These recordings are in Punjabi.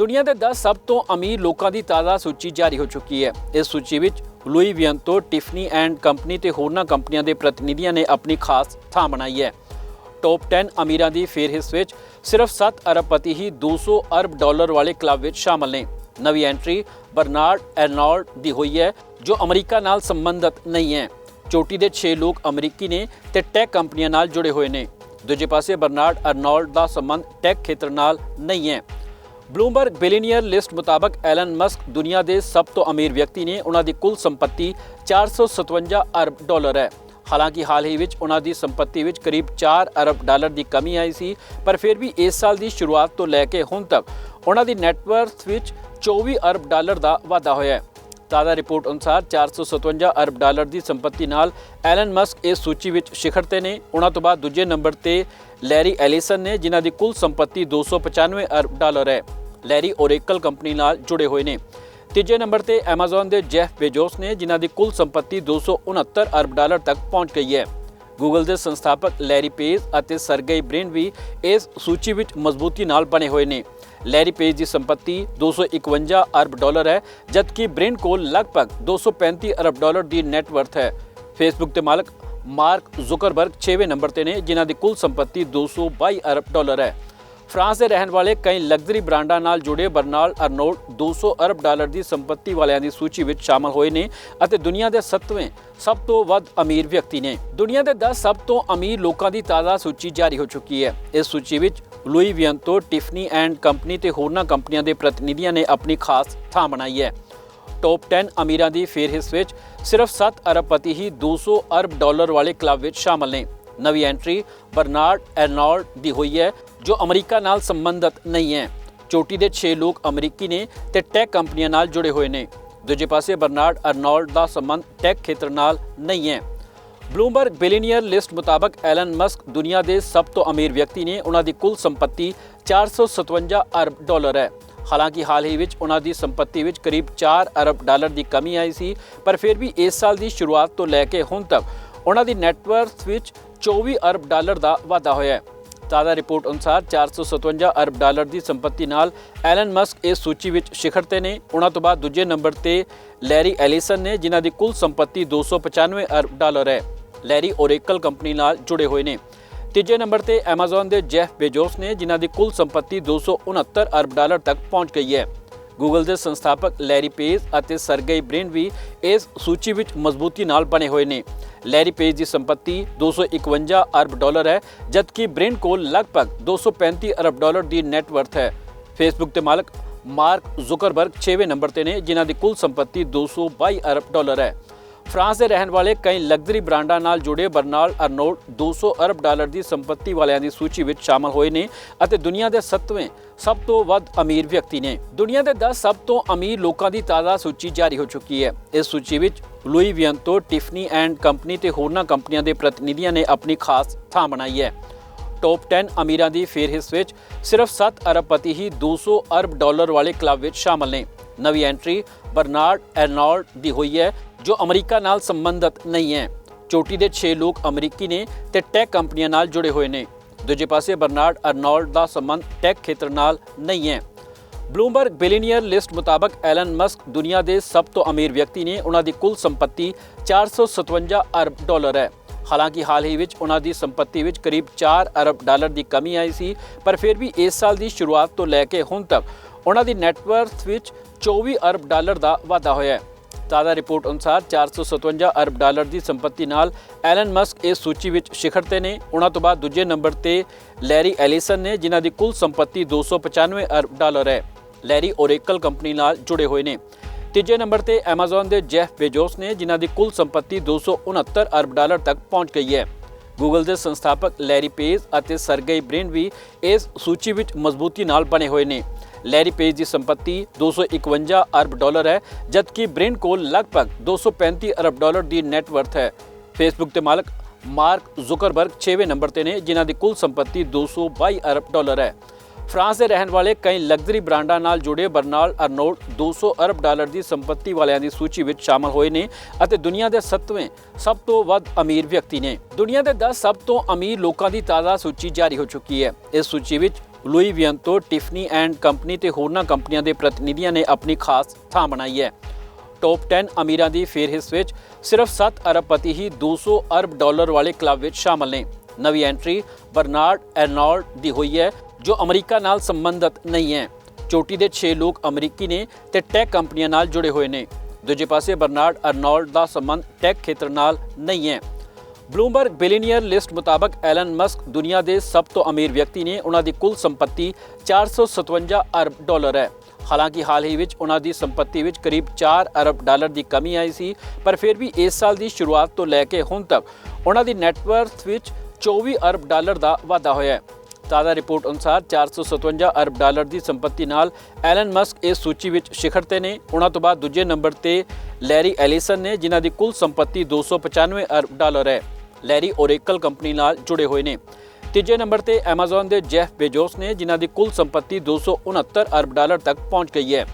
ਦੁਨੀਆ ਦੇ 10 ਸਭ ਤੋਂ ਅਮੀਰ ਲੋਕਾਂ ਦੀ ਤਾਜ਼ਾ ਸੂਚੀ ਜਾਰੀ ਹੋ ਚੁੱਕੀ ਹੈ। ਇਸ ਸੂਚੀ ਵਿੱਚ ਲੂਈ ਵਿਅੰਤੋ ਟਿਫਨੀ ਐਂਡ ਕੰਪਨੀ ਤੇ ਹੋਰਨਾਂ ਕੰਪਨੀਆਂ ਦੇ ਪ੍ਰਤੀਨਿਧੀਆਂ ਨੇ ਆਪਣੀ ਖਾਸ ਥਾਂ ਬਣਾਈ ਹੈ। ਟੌਪ 10 ਅਮੀਰਾਂ ਦੀ ਫੇਰਹਿਸ ਵਿੱਚ ਸਿਰਫ 7 ਅਰਬਪਤੀ ਹੀ 200 ਅਰਬ ਡਾਲਰ ਵਾਲੇ ਕਲੱਬ ਵਿੱਚ ਸ਼ਾਮਲ ਨੇ। ਨਵੀਂ ਐਂਟਰੀ ਬਰਨਾਰਡ ਐਰਨੋਲਡ ਦੀ ਹੋਈ ਹੈ, ਜੋ ਅਮਰੀਕਾ ਨਾਲ ਸੰਬੰਧਿਤ ਨਹੀਂ ਹੈ। ਚੋਟੀ ਦੇ 6 ਲੋਕ ਅਮਰੀਕੀ ਨੇ ਤੇ ਟੈਕ ਕੰਪਨੀਆਂ ਨਾਲ ਜੁੜੇ ਹੋਏ ਨੇ। ਦੂਜੇ ਪਾਸੇ ਬਰਨਾਰਡ ਅਰਨੋਲਡ ਦਾ ਸੰਬੰਧ ਟੈਕ ਖੇਤਰ ਨਾਲ ਨਹੀਂ ਹੈ। ਬਲੂਮਬਰਗ ਬਿਲੀਨੀਅਰ ਲਿਸਟ ਮੁਤਾਬਕ ਐਲਨ ਮਸਕ ਦੁਨੀਆ ਦੇ ਸਭ ਤੋਂ ਅਮੀਰ ਵਿਅਕਤੀ ਨੇ ਉਹਨਾਂ ਦੀ ਕੁੱਲ ਸੰਪਤੀ 457 ਅਰਬ ਡਾਲਰ ਹੈ। ਹਾਲਾਂਕਿ ਹਾਲ ਹੀ ਵਿੱਚ ਉਹਨਾਂ ਦੀ ਸੰਪਤੀ ਵਿੱਚ ਕਰੀਬ 4 ਅਰਬ ਡਾਲਰ ਦੀ ਕਮੀ ਆਈ ਸੀ, ਪਰ ਫਿਰ ਵੀ ਇਸ ਸਾਲ ਦੀ ਸ਼ੁਰੂਆਤ ਤੋਂ ਲੈ ਕੇ ਹੁਣ ਤੱਕ ਉਹਨਾਂ ਦੀ ਨੈਟਵਰਥ ਵਿੱਚ 24 ਅਰਬ ਡਾਲਰ ਦਾ ਵਾਧਾ ਹੋਇਆ ਹੈ। ਤਾਜ਼ਾ ਰਿਪੋਰਟ ਅਨੁਸਾਰ 457 ਅਰਬ ਡਾਲਰ ਦੀ ਸੰਪਤੀ ਨਾਲ ਐਲਨ ਮਸਕ ਇਸ ਸੂਚੀ ਵਿੱਚ ਸਿਖਰ ਤੇ ਨੇ। ਉਹਨਾਂ ਤੋਂ ਬਾਅਦ ਦੂਜੇ ਨੰਬਰ ਤੇ ਲੈਰੀ ਐਲੀਸਨ ਨੇ, ਜਿਨ੍ਹਾਂ ਦੀ ਕੁੱਲ ਸੰਪਤੀ 295 ਅਰਬ ਡਾਲਰ ਹੈ। ਲੈਰੀ ਓਰੇਕਲ ਕੰਪਨੀ ਨਾਲ ਜੁੜੇ ਹੋਏ ਨੇ। ਤੀਜੇ ਨੰਬਰ ਤੇ Amazon ਦੇ ਜੈਫ ਬੇਜੋਸ ਨੇ ਜਿਨ੍ਹਾਂ ਦੀ ਕੁੱਲ ਸੰਪਤੀ 269 ਅਰਬ ਡਾਲਰ ਤੱਕ ਪਹੁੰਚ ਗਈ ਹੈ। ਗੂਗਲ ਦੇ ਸੰਸਥਾਪਕ ਲੈਰੀ ਪੇਜ ਅਤੇ ਸਰਗੇਈ ਬ੍ਰਿਨ ਵੀ ਇਸ ਸੂਚੀ ਵਿੱਚ ਮਜ਼ਬੂਤੀ ਨਾਲ ਬਣੇ ਹੋਏ ਨੇ। ਲੈਰੀ ਪੇਜ ਦੀ ਸੰਪਤੀ 251 ਅਰਬ ਡਾਲਰ ਹੈ, ਜਦਕਿ ਬ੍ਰਿਨ ਕੋਲ ਲਗਭਗ 235 ਅਰਬ ਡਾਲਰ ਦੀ ਨੈਟ ਵਰਥ ਹੈ। ਫੇਸਬੁੱਕ ਦੇ ਮਾਲਕ ਮਾਰਕ ਜ਼ੁਕਰਬਰਗ 6ਵੇਂ ਨੰਬਰ ਤੇ ਨੇ, ਜਿਨ੍ਹਾਂ ਦੀ ਕੁੱਲ ਸੰਪਤੀ 222 ਅਰਬ ਡਾਲਰ ਹੈ। ਫਰਾਂਸ ਦੇ ਰਹਿਣ ਵਾਲੇ ਕਈ ਲਗਜ਼ਰੀ ਬ੍ਰਾਂਡਾਂ ਨਾਲ ਜੁੜੇ ਬਰਨਾਰਡ ਅਰਨੋਲਡ 200 ਅਰਬ ਡਾਲਰ ਦੀ ਸੰਪਤੀ ਵਾਲਿਆਂ ਦੀ ਸੂਚੀ ਵਿੱਚ ਸ਼ਾਮਲ ਹੋਏ ਨੇ ਅਤੇ ਦੁਨੀਆ ਦੇ 7ਵੇਂ ਸਭ ਤੋਂ ਵੱਧ ਅਮੀਰ ਵਿਅਕਤੀ ਨੇ। ਦੁਨੀਆ ਦੇ 10 ਸਭ ਤੋਂ ਅਮੀਰ ਲੋਕਾਂ ਦੀ ਤਾਜ਼ਾ ਸੂਚੀ ਜਾਰੀ ਹੋ ਚੁੱਕੀ ਹੈ। ਇਸ ਸੂਚੀ ਵਿੱਚ ਲੂਈ ਵਿਅੰਤੋ ਟਿਫਨੀ ਐਂਡ ਕੰਪਨੀ ਤੇ ਹੋਰਨਾਂ ਕੰਪਨੀਆਂ ਦੇ ਪ੍ਰਤੀਨਿਧੀਆਂ ਨੇ ਆਪਣੀ ਖਾਸ ਥਾਂ ਬਣਾਈ ਹੈ। ਟੌਪ 10 ਅਮੀਰਾਂ ਦੀ ਫੇਰਹਿਸ ਵਿੱਚ ਸਿਰਫ 7 ਅਰਬਪਤੀ ਹੀ 200 ਅਰਬ ਡਾਲਰ ਵਾਲੇ ਕਲੱਬ ਵਿੱਚ ਸ਼ਾਮਲ ਨੇ। ਨਵੀਂ ਐਂਟਰੀ ਬਰਨਾਰਡ ਐਰਨੋਲਡ ਦੀ ਹੋਈ ਹੈ, ਜੋ ਅਮਰੀਕਾ ਨਾਲ ਸੰਬੰਧਿਤ ਨਹੀਂ ਹੈ। ਚੋਟੀ ਦੇ 6 ਲੋਕ ਅਮਰੀਕੀ ਨੇ ਤੇ ਟੈਕ ਕੰਪਨੀਆਂ ਨਾਲ ਜੁੜੇ ਹੋਏ ਨੇ। ਦੂਜੇ ਪਾਸੇ ਬਰਨਾਰਡ ਅਰਨੋਲਡ ਦਾ ਸੰਬੰਧ ਟੈਕ ਖੇਤਰ ਨਾਲ ਨਹੀਂ ਹੈ। ਬਲੂਮਬਰਗ ਬਿਲੀਨੀਅਰ ਲਿਸਟ ਮੁਤਾਬਕ ਐਲਨ ਮਸਕ ਦੁਨੀਆ ਦੇ ਸਭ ਤੋਂ ਅਮੀਰ ਵਿਅਕਤੀ ਨੇ ਉਹਨਾਂ ਦੀ ਕੁੱਲ ਸੰਪਤੀ 457 ਅਰਬ ਡਾਲਰ ਹੈ। ਹਾਲਾਂਕਿ ਹਾਲ ਹੀ ਵਿੱਚ ਉਹਨਾਂ ਦੀ ਸੰਪਤੀ ਵਿੱਚ ਕਰੀਬ 4 ਅਰਬ ਡਾਲਰ ਦੀ ਕਮੀ ਆਈ ਸੀ, ਪਰ ਫਿਰ ਵੀ ਇਸ ਸਾਲ ਦੀ ਸ਼ੁਰੂਆਤ ਤੋਂ ਲੈ ਕੇ ਹੁਣ ਤੱਕ ਉਹਨਾਂ ਦੀ ਨੈਟਵਰਥ ਵਿੱਚ 24 ਅਰਬ ਡਾਲਰ ਦਾ ਵਾਧਾ ਹੋਇਆ ਹੈ। ਤਾਜ਼ਾ ਰਿਪੋਰਟ ਅਨੁਸਾਰ 457 ਅਰਬ ਡਾਲਰ ਦੀ ਸੰਪਤੀ ਨਾਲ ਐਲਨ ਮਸਕ ਇਸ ਸੂਚੀ ਵਿੱਚ ਸਿਖਰ ਤੇ ਨੇ। ਉਹਨਾਂ ਤੋਂ ਬਾਅਦ ਦੂਜੇ ਨੰਬਰ ਤੇ ਲੈਰੀ ਐਲੀਸਨ ਨੇ, ਜਿਨ੍ਹਾਂ ਦੀ ਕੁੱਲ ਸੰਪਤੀ 295 ਅਰਬ ਡਾਲਰ ਹੈ। ਲੈਰੀ ਓਰੇਕਲ ਕੰਪਨੀ ਨਾਲ ਜੁੜੇ ਹੋਏ ਨੇ। ਤੀਜੇ ਨੰਬਰ ਤੇ Amazon ਦੇ ਜੈਫ ਬੇਜੋਸ ਨੇ, ਜਿਨ੍ਹਾਂ ਦੀ ਕੁੱਲ ਸੰਪਤੀ 269 ਅਰਬ ਡਾਲਰ ਤੱਕ ਪਹੁੰਚ ਗਈ ਹੈ। ਗੂਗਲ ਦੇ ਸੰਸਥਾਪਕ ਲੈਰੀ ਪੇਜ ਅਤੇ ਸਰਗੇਈ ਬ੍ਰਿਨ ਵੀ ਇਸ ਸੂਚੀ ਵਿੱਚ ਮਜ਼ਬੂਤੀ ਨਾਲ ਬਣੇ ਹੋਏ ਨੇ। ਲੈਰੀ ਪੇਜ ਦੀ ਸੰਪਤੀ 251 ਅਰਬ ਡਾਲਰ ਹੈ, ਜਦਕਿ ਬ੍ਰਿਨ ਕੋਲ ਲਗਭਗ 235 ਅਰਬ ਡਾਲਰ ਦੀ ਨੈਟ ਵਰਥ ਹੈ। ਫੇਸਬੁੱਕ ਦੇ ਮਾਲਕ ਮਾਰਕ ਜ਼ੁਕਰਬਰਗ 6ਵੇਂ ਨੰਬਰ ਤੇ ਨੇ, ਜਿਨ੍ਹਾਂ ਦੀ ਕੁੱਲ ਸੰਪਤੀ 222 ਅਰਬ ਡਾਲਰ ਹੈ। ਫਰਾਂਸ ਦੇ ਰਹਿਣ ਵਾਲੇ ਕਈ ਲਗਜ਼ਰੀ ਬ੍ਰਾਂਡਾਂ ਨਾਲ ਜੁੜੇ ਬਰਨਾਰਡ ਅਰਨੋਲਡ 200 ਅਰਬ ਡਾਲਰ ਦੀ ਸੰਪਤੀ ਵਾਲਿਆਂ ਦੀ ਸੂਚੀ ਵਿੱਚ ਸ਼ਾਮਲ ਹੋਏ ਨੇ ਅਤੇ ਦੁਨੀਆ ਦੇ 7ਵੇਂ ਸਭ ਤੋਂ ਵੱਧ ਅਮੀਰ ਵਿਅਕਤੀ ਨੇ। ਦੁਨੀਆ ਦੇ 10 ਸਭ ਤੋਂ ਅਮੀਰ ਲੋਕਾਂ ਦੀ ਤਾਜ਼ਾ ਸੂਚੀ ਜਾਰੀ ਹੋ ਚੁੱਕੀ ਹੈ। ਇਸ ਸੂਚੀ ਵਿੱਚ ਲੂਈ ਵਿਅੰਤੋ ਟਿਫਨੀ ਐਂਡ ਕੰਪਨੀ ਤੇ ਹੋਰਨਾਂ ਕੰਪਨੀਆਂ ਦੇ ਪ੍ਰਤੀਨਿਧੀਆਂ ਨੇ ਆਪਣੀ ਖਾਸ ਥਾਂ ਬਣਾਈ ਹੈ। ਟੌਪ 10 ਅਮੀਰਾਂ ਦੀ ਫੇਰਹਿਸ ਵਿੱਚ ਸਿਰਫ 7 ਅਰਬਪਤੀ ਹੀ 200 ਅਰਬ ਡਾਲਰ ਵਾਲੇ ਕਲੱਬ ਵਿੱਚ ਸ਼ਾਮਲ ਨੇ। ਨਵੀਂ ਐਂਟਰੀ ਬਰਨਾਰਡ ਐਰਨੋਲਡ ਦੀ ਹੋਈ ਹੈ ਜੋ ਅਮਰੀਕਾ ਨਾਲ ਸੰਬੰਧਿਤ ਨਹੀਂ ਹੈ। ਚੋਟੀ ਦੇ 6 ਲੋਕ ਅਮਰੀਕੀ ਨੇ ਤੇ ਟੈਕ ਕੰਪਨੀਆਂ ਨਾਲ ਜੁੜੇ ਹੋਏ ਨੇ। ਦੂਜੇ ਪਾਸੇ ਬਰਨਾਰਡ ਅਰਨੋਲਡ ਦਾ ਸੰਬੰਧ ਟੈਕ ਖੇਤਰ ਨਾਲ ਨਹੀਂ ਹੈ। ਬਲੂਮਬਰਗ ਬਿਲੀਨੀਅਰ ਲਿਸਟ ਮੁਤਾਬਕ ਐਲਨ ਮਸਕ ਦੁਨੀਆ ਦੇ ਸਭ ਤੋਂ ਅਮੀਰ ਵਿਅਕਤੀ ਨੇ ਉਹਨਾਂ ਦੀ ਕੁੱਲ ਸੰਪਤੀ 457 ਅਰਬ ਡਾਲਰ ਹੈ। ਹਾਲਾਂਕਿ ਹਾਲ ਹੀ ਵਿੱਚ ਉਹਨਾਂ ਦੀ ਸੰਪਤੀ ਵਿੱਚ ਕਰੀਬ 4 ਅਰਬ ਡਾਲਰ ਦੀ ਕਮੀ ਆਈ ਸੀ, ਪਰ ਫਿਰ ਵੀ ਇਸ ਸਾਲ ਦੀ ਸ਼ੁਰੂਆਤ ਤੋਂ ਲੈ ਕੇ ਹੁਣ ਤੱਕ ਉਹਨਾਂ ਦੀ ਨੈਟਵਰਥ ਵਿੱਚ 24 ਅਰਬ ਡਾਲਰ ਦਾ ਵਾਧਾ ਹੋਇਆ ਹੈ। ਤਾਜ਼ਾ ਰਿਪੋਰਟ ਅਨੁਸਾਰ 457 ਅਰਬ ਡਾਲਰ ਦੀ ਸੰਪਤੀ ਨਾਲ ਐਲਨ ਮਸਕ ਇਸ ਸੂਚੀ ਵਿੱਚ ਸਿਖਰ ਤੇ ਨੇ। ਉਹਨਾਂ ਤੋਂ ਬਾਅਦ ਦੂਜੇ ਨੰਬਰ ਤੇ ਲੈਰੀ ਐਲੀਸਨ ਨੇ, ਜਿਨ੍ਹਾਂ ਦੀ ਕੁੱਲ ਸੰਪਤੀ 295 ਅਰਬ ਡਾਲਰ ਹੈ। ਲੈਰੀ ਓਰੇਕਲ ਕੰਪਨੀ ਨਾਲ ਜੁੜੇ ਹੋਏ ਨੇ। ਤੀਜੇ ਨੰਬਰ ਤੇ Amazon ਦੇ ਜੈਫ ਬੇਜੋਸ ਨੇ, ਜਿਨ੍ਹਾਂ ਦੀ ਕੁੱਲ ਸੰਪਤੀ 269 ਅਰਬ ਡਾਲਰ ਤੱਕ ਪਹੁੰਚ ਗਈ ਹੈ। ਗੂਗਲ ਦੇ ਸੰਸਥਾਪਕ ਲੈਰੀ ਪੇਜ ਅਤੇ ਸਰਗੇਈ ਬ੍ਰਿਨ ਵੀ ਇਸ ਸੂਚੀ ਵਿੱਚ ਮਜ਼ਬੂਤੀ ਨਾਲ ਬਣੇ ਹੋਏ ਨੇ। ਲੈਰੀ ਪੇਜ ਦੀ ਸੰਪਤੀ 251 ਅਰਬ ਡਾਲਰ ਹੈ, ਜਦਕਿ ਬ੍ਰਿਨ ਕੋਲ ਲਗਭਗ 235 ਅਰਬ ਡਾਲਰ ਦੀ ਨੈਟ ਵਰਥ ਹੈ। ਫੇਸਬੁੱਕ ਦੇ ਮਾਲਕ ਮਾਰਕ ਜ਼ੁਕਰਬਰਗ 6ਵੇਂ ਨੰਬਰ ਤੇ ਨੇ, ਜਿਨ੍ਹਾਂ ਦੀ ਕੁੱਲ ਸੰਪਤੀ 222 ਅਰਬ ਡਾਲਰ ਹੈ। ਫਰਾਂਸ ਦੇ ਰਹਿਣ ਵਾਲੇ ਕਈ ਲਗਜ਼ਰੀ ਬ੍ਰਾਂਡਾਂ ਨਾਲ ਜੁੜੇ ਬਰਨਾਰਡ ਅਰਨੋਲਡ 200 ਅਰਬ ਡਾਲਰ ਦੀ ਸੰਪਤੀ ਵਾਲਿਆਂ ਦੀ ਸੂਚੀ ਵਿੱਚ ਸ਼ਾਮਲ ਹੋਏ ਨੇ ਅਤੇ ਦੁਨੀਆ ਦੇ 7ਵੇਂ ਸਭ ਤੋਂ ਵੱਧ ਅਮੀਰ ਵਿਅਕਤੀ ਨੇ। ਦੁਨੀਆ ਦੇ 10 ਸਭ ਤੋਂ ਅਮੀਰ ਲੋਕਾਂ ਦੀ ਤਾਜ਼ਾ ਸੂਚੀ ਜਾਰੀ ਹੋ ਚੁੱਕੀ ਹੈ। ਇਸ ਸੂਚੀ ਵਿੱਚ ਲੂਈ ਵਿਅੰਤੋ, ਟਿਫਨੀ ਐਂਡ ਕੰਪਨੀ ਤੇ ਹੋਰਨਾਂ ਕੰਪਨੀਆਂ ਦੇ ਪ੍ਰਤੀਨਿਧੀਆਂ ਨੇ ਆਪਣੀ ਖਾਸ ਥਾਂ ਬਣਾਈ ਹੈ। ਟੌਪ 10 ਅਮੀਰਾਂ ਦੀ ਫੇਰਹਿਸ ਵਿੱਚ ਸਿਰਫ 7 ਅਰਬਪਤੀ ਹੀ 200 ਅਰਬ ਡਾਲਰ ਵਾਲੇ ਕਲੱਬ ਵਿੱਚ ਸ਼ਾਮਲ ਨੇ। ਨਵੀਂ ਐਂਟਰੀ ਬਰਨਾਰਡ ਐਰਨੋਲਡ ਦੀ ਹੋਈ ਹੈ, ਜੋ ਅਮਰੀਕਾ ਨਾਲ ਸੰਬੰਧਿਤ ਨਹੀਂ ਹੈ। ਚੋਟੀ ਦੇ 6 ਲੋਕ ਅਮਰੀਕੀ ਨੇ ਤੇ ਟੈਕ ਕੰਪਨੀਆਂ ਨਾਲ ਜੁੜੇ ਹੋਏ ਨੇ। ਦੂਜੇ ਪਾਸੇ ਬਰਨਾਰਡ ਅਰਨੋਲਡ ਦਾ ਸੰਬੰਧ ਟੈਕ ਖੇਤਰ ਨਾਲ ਨਹੀਂ ਹੈ। ਬਲੂਮਬਰਗ ਬਿਲੀਨੀਅਰ ਲਿਸਟ ਮੁਤਾਬਕ ਐਲਨ ਮਸਕ ਦੁਨੀਆ ਦੇ ਸਭ ਤੋਂ ਅਮੀਰ ਵਿਅਕਤੀ ਨੇ ਉਹਨਾਂ ਦੀ ਕੁੱਲ ਸੰਪਤੀ 457 ਅਰਬ ਡਾਲਰ ਹੈ। ਹਾਲਾਂਕਿ ਹਾਲ ਹੀ ਵਿੱਚ ਉਹਨਾਂ ਦੀ ਸੰਪਤੀ ਵਿੱਚ ਕਰੀਬ 4 ਅਰਬ ਡਾਲਰ ਦੀ ਕਮੀ ਆਈ ਸੀ, ਪਰ ਫਿਰ ਵੀ ਇਸ ਸਾਲ ਦੀ ਸ਼ੁਰੂਆਤ ਤੋਂ ਲੈ ਕੇ ਹੁਣ ਤੱਕ ਉਹਨਾਂ ਦੀ ਨੈਟਵਰਥ ਵਿੱਚ 24 ਅਰਬ ਡਾਲਰ ਦਾ ਵਾਧਾ ਹੋਇਆ ਹੈ। ਤਾਜ਼ਾ ਰਿਪੋਰਟ ਅਨੁਸਾਰ 457 ਅਰਬ ਡਾਲਰ ਦੀ ਸੰਪਤੀ ਨਾਲ ਐਲਨ ਮਸਕ ਇਸ ਸੂਚੀ ਵਿੱਚ ਸਿਖਰ ਤੇ ਨੇ। ਉਹਨਾਂ ਤੋਂ ਬਾਅਦ ਦੂਜੇ ਨੰਬਰ ਤੇ ਲੈਰੀ ਐਲੀਸਨ ਨੇ, ਜਿਨ੍ਹਾਂ ਦੀ ਕੁੱਲ ਸੰਪਤੀ 295 ਅਰਬ ਡਾਲਰ ਹੈ। ਲੈਰੀ ਓਰੇਕਲ ਕੰਪਨੀ ਨਾਲ ਜੁੜੇ ਹੋਏ ਨੇ। ਤੀਜੇ ਨੰਬਰ ਤੇ Amazon ਦੇ ਜੈਫ ਬੇਜੋਸ ਨੇ ਜਿਨ੍ਹਾਂ ਦੀ ਕੁੱਲ ਸੰਪਤੀ 269 ਅਰਬ ਡਾਲਰ ਤੱਕ ਪਹੁੰਚ ਗਈ ਹੈ।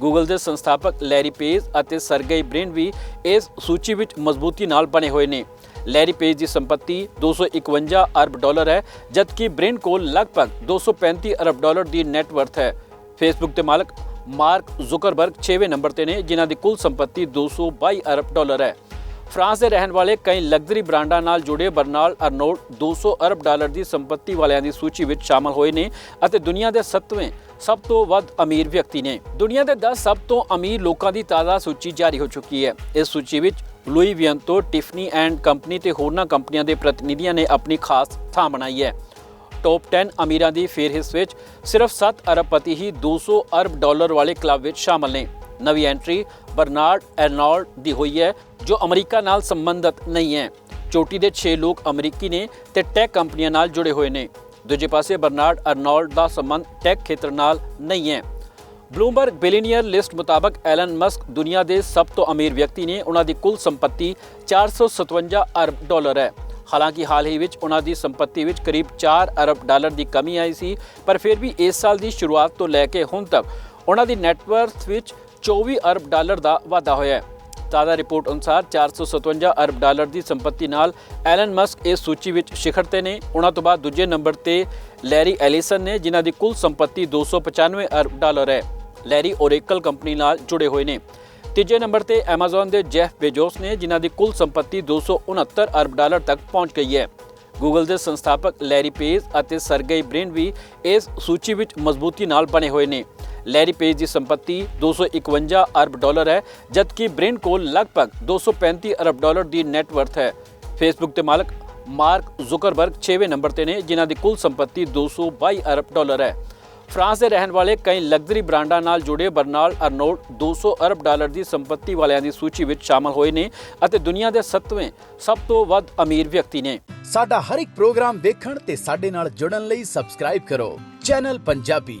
ਗੂਗਲ ਦੇ ਸੰਸਥਾਪਕ ਲੈਰੀ ਪੇਜ ਅਤੇ ਸਰਗੇਈ ਬ੍ਰਿਨ ਵੀ ਇਸ ਸੂਚੀ ਵਿੱਚ ਮਜ਼ਬੂਤੀ ਨਾਲ ਬਣੇ ਹੋਏ ਨੇ। ਲੈਰੀ ਪੇਜ ਦੀ ਸੰਪਤੀ 251 ਅਰਬ ਡਾਲਰ ਹੈ, ਜਦਕਿ ਬ੍ਰਿਨ ਕੋਲ ਲਗਭਗ 235 ਅਰਬ ਡਾਲਰ ਦੀ ਨੈਟ ਵਰਥ ਹੈ। ਫੇਸਬੁੱਕ ਦੇ ਮਾਲਕ ਮਾਰਕ ਜ਼ੁਕਰਬਰਗ 6ਵੇਂ ਨੰਬਰ ਤੇ ਨੇ, ਜਿਨ੍ਹਾਂ ਦੀ ਕੁੱਲ ਸੰਪਤੀ 222 ਅਰਬ ਡਾਲਰ ਹੈ। ਫਰਾਂਸ ਦੇ ਰਹਿਣ ਵਾਲੇ ਕਈ ਲਗਜ਼ਰੀ ਬ੍ਰਾਂਡਾਂ ਨਾਲ ਜੁੜੇ ਬਰਨਾਰਡ ਅਰਨੋਲਡ 200 ਅਰਬ ਡਾਲਰ ਦੀ ਸੰਪਤੀ ਵਾਲਿਆਂ ਦੀ ਸੂਚੀ ਵਿੱਚ ਸ਼ਾਮਲ ਹੋਏ ਨੇ ਅਤੇ ਦੁਨੀਆ ਦੇ 7ਵੇਂ ਸਭ ਤੋਂ ਵੱਧ ਅਮੀਰ ਵਿਅਕਤੀ ਨੇ। ਦੁਨੀਆ ਦੇ 10 ਸਭ ਤੋਂ ਅਮੀਰ ਲੋਕਾਂ ਦੀ ਤਾਜ਼ਾ ਸੂਚੀ ਜਾਰੀ ਹੋ ਚੁੱਕੀ ਹੈ। ਇਸ ਸੂਚੀ ਵਿੱਚ ਲੂਈ ਵਿਅੰਤੋ ਟਿਫਨੀ ਐਂਡ ਕੰਪਨੀ ਤੇ ਹੋਰਨਾਂ ਕੰਪਨੀਆਂ ਦੇ ਪ੍ਰਤੀਨਿਧੀਆਂ ਨੇ ਆਪਣੀ ਖਾਸ ਥਾਂ ਬਣਾਈ ਹੈ। ਟੌਪ 10 ਅਮੀਰਾਂ ਦੀ ਫੇਰਹਿਸ ਵਿੱਚ ਸਿਰਫ 7 ਅਰਬਪਤੀ ਹੀ 200 ਅਰਬ ਡਾਲਰ ਵਾਲੇ ਕਲੱਬ ਵਿੱਚ ਸ਼ਾਮਲ ਨੇ। ਨਵੀਂ ਐਂਟਰੀ ਬਰਨਾਰਡ ਐਰਨੋਲਡ ਦੀ ਹੋਈ ਹੈ, ਜੋ ਅਮਰੀਕਾ ਨਾਲ ਸੰਬੰਧਿਤ ਨਹੀਂ ਹੈ। ਚੋਟੀ ਦੇ 6 ਲੋਕ ਅਮਰੀਕੀ ਨੇ ਤੇ ਟੈਕ ਕੰਪਨੀਆਂ ਨਾਲ ਜੁੜੇ ਹੋਏ ਨੇ। ਦੂਜੇ ਪਾਸੇ ਬਰਨਾਰਡ ਅਰਨੋਲਡ ਦਾ ਸੰਬੰਧ ਟੈਕ ਖੇਤਰ ਨਾਲ ਨਹੀਂ ਹੈ। ਬਲੂਮਬਰਗ ਬਿਲੀਨੀਅਰ ਲਿਸਟ ਮੁਤਾਬਕ ਐਲਨ ਮਸਕ ਦੁਨੀਆ ਦੇ ਸਭ ਤੋਂ ਅਮੀਰ ਵਿਅਕਤੀ ਨੇ ਉਹਨਾਂ ਦੀ ਕੁੱਲ ਸੰਪਤੀ 457 ਅਰਬ ਡਾਲਰ ਹੈ। ਹਾਲਾਂਕਿ ਹਾਲ ਹੀ ਵਿੱਚ ਉਹਨਾਂ ਦੀ ਸੰਪਤੀ ਵਿੱਚ ਕਰੀਬ 4 ਅਰਬ ਡਾਲਰ ਦੀ ਕਮੀ ਆਈ ਸੀ, ਪਰ ਫਿਰ ਵੀ ਇਸ ਸਾਲ ਦੀ ਸ਼ੁਰੂਆਤ ਤੋਂ ਲੈ ਕੇ ਹੁਣ ਤੱਕ ਉਹਨਾਂ ਦੀ ਨੈਟਵਰਥ ਵਿੱਚ 24 ਅਰਬ ਡਾਲਰ ਦਾ ਵਾਧਾ ਹੋਇਆ ਹੈ। ਤਾਜ਼ਾ ਰਿਪੋਰਟ ਅਨੁਸਾਰ 457 ਅਰਬ ਡਾਲਰ ਦੀ ਸੰਪਤੀ ਨਾਲ ਐਲਨ ਮਸਕ ਇਸ ਸੂਚੀ ਵਿੱਚ ਸਿਖਰ ਤੇ ਨੇ। ਉਹਨਾਂ ਤੋਂ ਬਾਅਦ ਦੂਜੇ ਨੰਬਰ ਤੇ ਲੈਰੀ ਐਲੀਸਨ ਨੇ, ਜਿਨ੍ਹਾਂ ਦੀ ਕੁੱਲ ਸੰਪਤੀ 295 ਅਰਬ ਡਾਲਰ ਹੈ। ਲੈਰੀ ਓਰੇਕਲ ਕੰਪਨੀ ਨਾਲ ਜੁੜੇ ਹੋਏ ਨੇ। ਤੀਜੇ ਨੰਬਰ ਤੇ Amazon ਦੇ ਜੈਫ ਬੇਜੋਸ ਨੇ, ਜਿਨ੍ਹਾਂ ਦੀ ਕੁੱਲ ਸੰਪਤੀ 269 ਅਰਬ ਡਾਲਰ ਤੱਕ ਪਹੁੰਚ ਗਈ ਹੈ। ਗੂਗਲ ਦੇ ਸੰਸਥਾਪਕ ਲੈਰੀ ਪੇਜ ਅਤੇ ਸਰਗੇਈ ਬ੍ਰਿਨ ਵੀ ਇਸ ਸੂਚੀ ਵਿੱਚ ਮਜ਼ਬੂਤੀ ਨਾਲ ਬਣੇ ਹੋਏ ਨੇ। ਲੈਰੀ ਪੇਜ ਦੀ ਸੰਪਤੀ 251 ਅਰਬ ਡਾਲਰ ਹੈ, ਜਦਕਿ ਬ੍ਰਿਨ ਕੋਲ ਲਗਭਗ 235 ਅਰਬ ਡਾਲਰ ਦੀ ਨੈਟ ਵਰਥ ਹੈ। ਫੇਸਬੁੱਕ ਦੇ ਮਾਲਕ ਮਾਰਕ ਜ਼ੁਕਰਬਰਗ 6ਵੇਂ ਨੰਬਰ ਤੇ ਨੇ, ਜਿਨ੍ਹਾਂ ਦੀ ਕੁੱਲ ਸੰਪਤੀ 222 ਅਰਬ ਡਾਲਰ ਹੈ। ਫਰਾਂਸ ਦੇ ਰਹਿਣ ਵਾਲੇ ਕਈ ਲਗਜ਼ਰੀ ਬ੍ਰਾਂਡਾਂ ਨਾਲ ਜੁੜੇ ਬਰਨਾਰਡ ਅਰਨੋਲਡ 200 ਅਰਬ ਡਾਲਰ ਦੀ ਸੰਪਤੀ ਵਾਲਿਆਂ ਦੀ ਸੂਚੀ ਵਿੱਚ ਸ਼ਾਮਲ ਹੋਏ ਨੇ ਅਤੇ ਦੁਨੀਆ ਦੇ 7ਵੇਂ ਸਭ ਤੋਂ ਵੱਧ ਅਮੀਰ ਵਿਅਕਤੀ ਨੇ। ਸਾਡਾ ਹਰ ਇੱਕ ਪ੍ਰੋਗਰਾਮ ਦੇਖਣ ਤੇ ਸਾਡੇ ਨਾਲ ਜੁੜਨ ਲਈ ਸਬਸਕ੍ਰਾਈਬ ਕਰੋ। ਚੈਨਲ ਪੰਜਾਬੀ